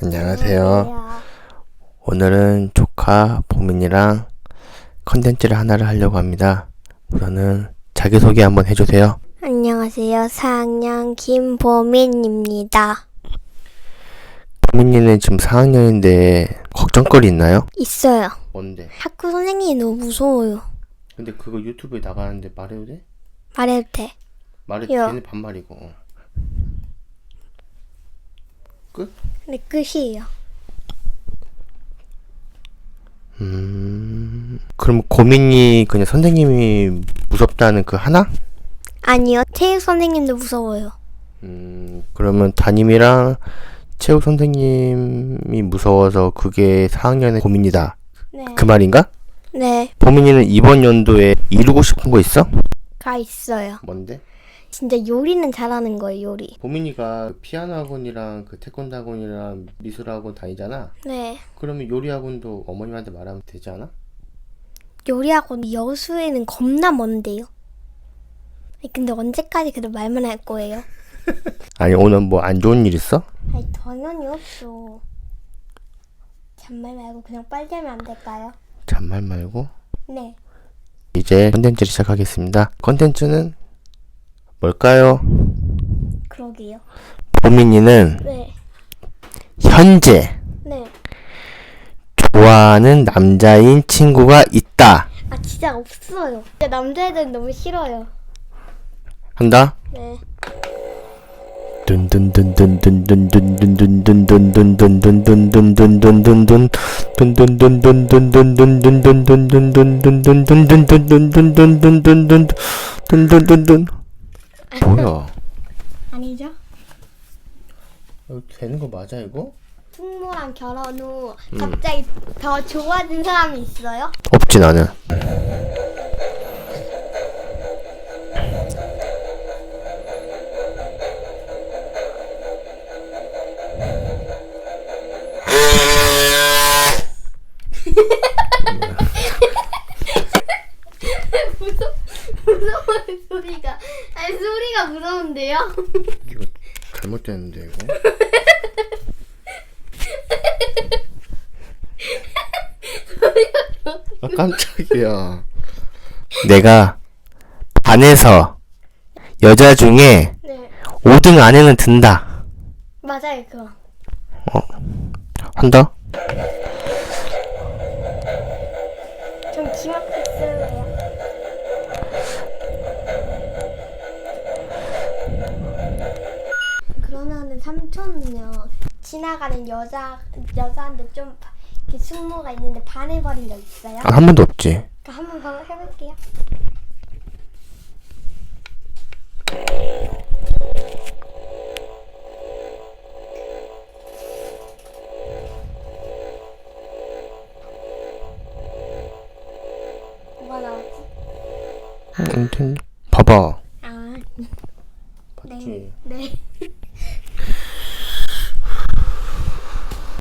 안녕하세요. 오늘은 조카 보민이랑 컨텐츠를 하나를 하려고 합니다. 우선은 자기소개 한번 해주세요. 안녕하세요. 4학년 김보민입니다. 보민이는 지금 4학년인데 걱정거리 있나요? 있어요. 뭔데? 학교 선생님이 너무 무서워요. 근데 그거 유튜브에 나가는데 말해도 돼? 말해도 돼. 말해도 야. 되는 반말이고. 끝? 근데 끝이에요. 음... 그럼 고민이 그냥 선생님이 무섭다는 그 하나? 아니요. 체육 선생님도 무서워요. 음, 그러면 담임이랑 체육 선생님이 무서워서 그게 4학년의 고민이다. 네. 그 말인가? 네. 보민이는 이번 연도에 이루고 싶은 거 있어? 가 있어요. 뭔데? 진짜 요리는 잘하는 거예요, 요리. 보민이가 피아노 학원이랑 그 태권도 학원이랑 미술 학원 다니잖아. 네. 그러면 요리 학원도 어머님한테 말하면 되지 않아? 요리 학원 여수에는 겁나 먼데요. 아니, 근데 언제까지 그래 말만 할 거예요? 아니 오늘 뭐 안 좋은 일 있어? 아니, 당연히 없어. 잔말 말고 그냥 빨리 하면 안 될까요? 잔말 말고 네. 이제 컨텐츠를 시작하겠습니다. 컨텐츠는 뭘까요? 그러게요. 보민이는 네. 현재 네. 좋아하는 남자인 친구가 있다. 아 진짜 없어요. 진짜 남자애들은 너무 싫어요. 한다. 네. 뭐야? 아니죠? 이거 되는 거 맞아 이거? 숙모랑 결혼 후 갑자기 더 좋아진 사람이 있어요? 없지 나는. 무서워요 소리가. 아니 소리가 무서운데요? 이거 잘못됐는데 이거. 아 깜짝이야. 내가 반에서 여자 중에 네. 5등 안에는 든다. 맞아요 그거. 한다? 삼촌은요 지나가는 여자 여자한테 좀 이렇게 숙모가 있는데 반해버린 적 있어요? 아, 한 번도 없지. 그럼 한번 바로 해볼게요. 뭐가 나왔지? 아무튼 봐봐. 아, 봤지. 네.